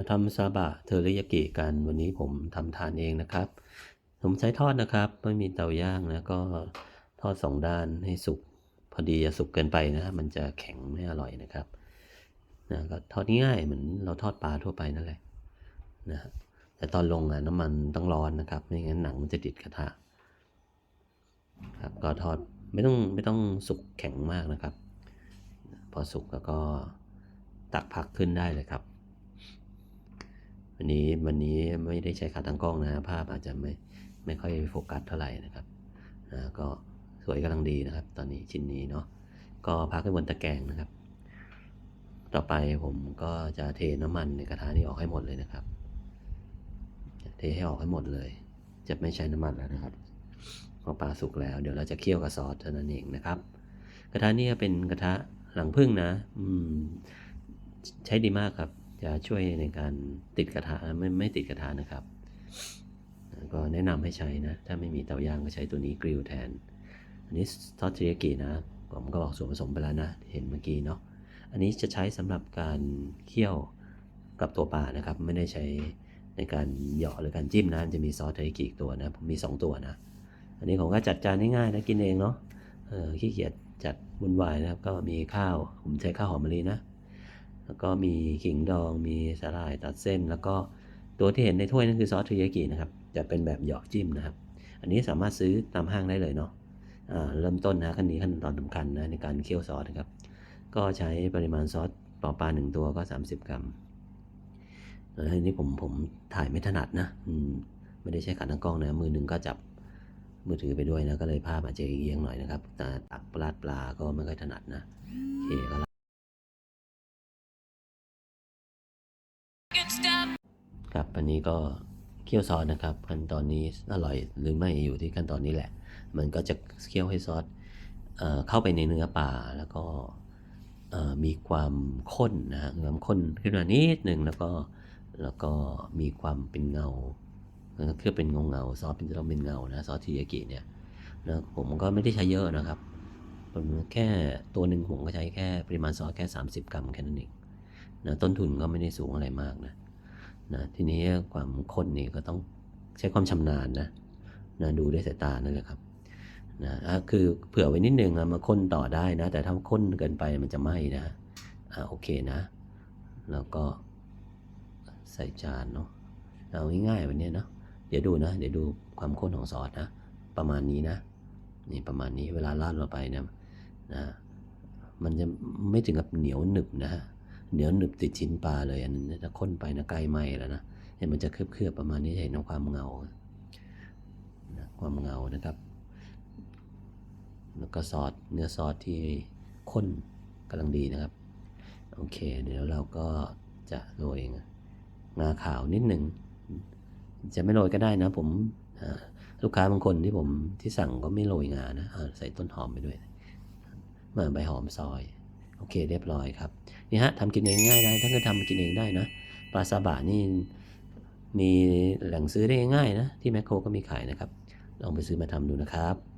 มาทำซาบะเทอริยากิกันวันนี้ผมทำทานเองนะครับ ผมใช้ทอดนะครับไม่มีเตาย่างนะก็ทอดสองด้านให้สุกพอดีอย่าสุกเกินไปนะมันจะแข็งไม่อร่อยนะครับนะก็ทอดง่ายเหมือนเราทอดปลาทั่วไปนั่นแหละนะแต่ตอนลงอะน้ำมันต้องร้อนนะครับ ไม่งั้นหนังมันจะติดกระทะครับก็ทอดไม่ต้องไม่ต้องสุกแข็งมากนะครับ พอสุกแล้วก็ตักผักขึ้นได้เลยครับ วันนี้วันนี้ไม่ได้ใช้ขาตั้งกล้องนะภาพอาจจะไม่ไม่ค่อยโฟกัสเท่าไหร่นะครับนะก็สวยกำลังดีนะครับ ตอนนี้ชิ้นนี้เนาะก็พักไว้บนตะแกรงนะครับ ต่อไปผมก็จะเทน้ำมันในกระทะนี้ออกให้หมดเลยนะครับ เทให้ออกให้หมดเลย จะไม่ใช้น้ำมันแล้วนะครับพอปลาสุกแล้ว เดี๋ยวเราจะเคี่ยวกับซอสเท่านั้นเองนะครับ กระทะนี้เป็นกระทะหลังพึ่งนะ อืม ใช้ดีมากครับ จะช่วยในการติดกระทะไม่ไม่ติดกระทะนะครับ ก็แนะนำให้ใช้นะ ถ้าไม่มีเตาย่างก็ใช้ตัวนี้กริลแทน อันนี้ซอสเทริยากินะผมก็บอกส่วนผสมไปแล้วนะ เห็นเมื่อกี้เนาะอันนี้จะใช้สำหรับการเคี่ยวกับตัวปลานะครับ ไม่ได้ใช้ในการเหยาะหรือการจิ้มนะจะมีซอสเทริยากิอีกตัวนะผมมี 2 ตัวนะ อันนี้ผมก็จัดจานง่ายๆนะกินเองเนาะขี้เกียจจัดวุ่นวายนะครับ ก็มีข้าวผมใช้ข้าวหอมมะลินะ แล้วก็มีขิงดอง มีสาหร่ายตัดเส้น แล้วก็ตัวที่เห็นในถ้วยนั่นคือซอสเทริยากินะครับ จะเป็นแบบหยอกจิ้มนะครับ อันนี้สามารถซื้อตามห้างได้เลยเนาะเริ่มต้นนะขั้นนี้ขั้นตอนสำคัญนะในการเคี่ยวซอสนะครับ ก็ใช้ปริมาณซอสต่อปลาหนึ่งตัวก็ 30 กรัมแล้วทีนี้ผมผมถ่ายไม่ถนัดนะอืมไม่ได้ใช้ขาตั้งกล้องนะ มือหนึ่งก็จับมือถือไปด้วยนะ ก็เลยภาพอาจจะเอียงหน่อยนะครับแต่ตักปลาดปลาก็ไม่ค่อยถนัดนะโอเคก็ ครับอันนี้ก็เคี่ยวซอสนะครับขั้นตอนนี้อร่อยหรือไม่อยู่ที่ขั้นตอนนี้แหละ มันก็จะเคี่ยวให้ซอสเอเข้าไปในเนื้อปลาแล้วก็มีความข้นนะฮะความข้นขึ้นมานิดหนึ่งแล้วก็แล้วก็มีความเป็นเงาเคือเป็นเงาเงาซอสเป็นจะต้องเป็นเงานะซอสทียากิเนี่ยนะผมก็ไม่ได้ใช้เยอะนะครับผมแค่ตัวหนึ่งผมก็ใช้แค่ปริมาณซอสแค่ 30 กรัมแค่นั้นเองนะต้นทุนก็ไม่ได้สูงอะไรมากนะ นะทีนี้ความข้นนี่ก็ต้องใช้ความชำนาญนะนะดูด้วยสายตานั่นแหละครับนะคือเผื่อไว้นิดนึงมาข้นต่อได้นะ แต่ถ้าข้นเกินไปมันจะไหม้นะอะโอเคนะ แล้วก็ใส่จานเนาะเอาง่ายๆวันนี้เนาะเดี๋ยวดูนะ เดี๋ยวดูความข้นของซอสนะ ประมาณนี้นะ นี่ประมาณนี้เวลาราดลงไปนะนะ มันจะไม่ถึงกับเหนียวหนึบนะ เหนียวหนึบติดชิ้นปลาเลยอันนั้นนะถ้าข้นไปนะใกล้ไหมแล้วนะเห็นมันจะเคลือบๆประมาณนี้เห็นความเงาความเงานะครับ แล้วก็ซอสเนื้อซอสที่ข้นกำลังดีนะครับ โอเค เดี๋ยวเราก็จะโรยงาขาวนิดหนึ่งจะไม่โรยก็ได้นะผมลูกค้าบางคนที่ผมที่สั่งก็ไม่โรยงานะใส่ต้นหอมไปด้วยมาใบหอมซอย โอเคเรียบร้อยครับนี่ฮะทำกินเองง่ายได้ท่านก็ทำกินเองได้นะปลาซาบะนี่มีแหล่งซื้อได้ง่ายนะที่แมคโครก็มีขายนะครับ ลองไปซื้อมาทำดูนะครับ